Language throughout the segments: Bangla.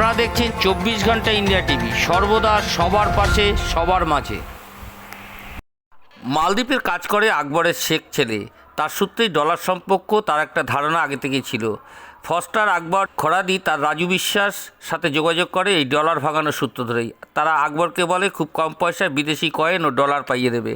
আপনারা দেখছেন চব্বিশ ঘণ্টা ইন্ডিয়া টিভি। সর্বদা সবার পাশে, সবার মাঝে। মালদ্বীপের কাজ করে আকবরের শেখ ছেলে। তার সূত্রেই ডলার সম্পর্ক, তার একটা ধারণা আগে থেকেই ছিল। ফস্টার আকবর খরাদি তার রাজু বিশ্বাস সাথে যোগাযোগ করে এই ডলার ভাঙানোর সূত্র ধরেই। তারা আকবরকে বলে, খুব কম পয়সায় বিদেশি কয়েন ও ডলার পাইয়ে দেবে।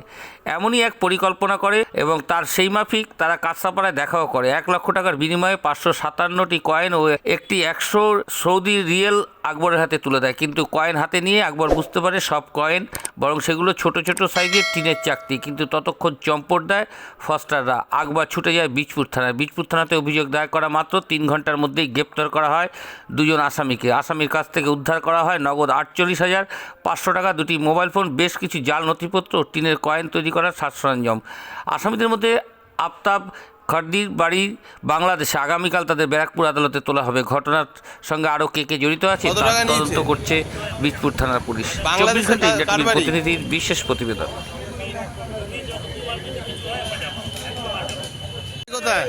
এমনই এক পরিকল্পনা করে এবং তার সেই মাফিক তারা কাঁচরাপাড়ায় দেখাও করে। এক লক্ষ টাকার বিনিময়ে পাঁচশো সাতান্নটি কয়েন ও একটি একশো সৌদি রিয়েল আকবরের হাতে তুলে দেয়। কিন্তু কয়েন হাতে নিয়ে আকবর বুঝতে পারে সব কয়েন, বরং সেগুলো ছোট ছোট সাইজের টিনের চাকতি। কিন্তু ততক্ষণ চম্পট দেয় ফস্টাররা। আকবর ছুটে যায় বীজপুর থানায়। বীজপুর থানাতে অভিযোগ দায়ের করা মাত্র তিন ঘণ্টার মধ্যেই গ্রেপ্তার করা হয় দুজন আসামিকে। আসামির কাছ থেকে উদ্ধার করা হয় নগদ আটচল্লিশ হাজার পাঁচশো টাকা দুটি মোবাইল ফোন বেশ কিছু জাল নথিপত্র টিনের কয়েন তৈরি করার সাজ সরঞ্জাম। আসামিদের মধ্যে আফতাব খর্দির বাড়ি বাংলাদেশে। আগামীকাল তাদের ব্যারাকপুর আদালতে তোলা হবে। ঘটনার সঙ্গে আরও কে কে জড়িত আছে তদন্ত করছে বীজপুর থানার পুলিশ। চব্বিশ ঘণ্টা? প্রতিনিধির বিশেষ প্রতিবেদন। কোথায়?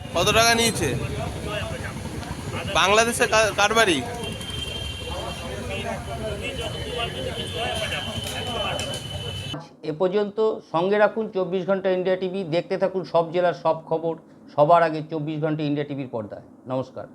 কত টাকা নিয়েছে? বাংলাদেশে কারবারি এ পর্যন্ত সঙ্গে রাখুন চব্বিশ ঘণ্টা ইন্ডিয়া টিভি, দেখতে থাকুন সব জেলার সব খবর, সবার আগে চব্বিশ ঘণ্টা ইন্ডিয়া টিভির পর্দায়। নমস্কার।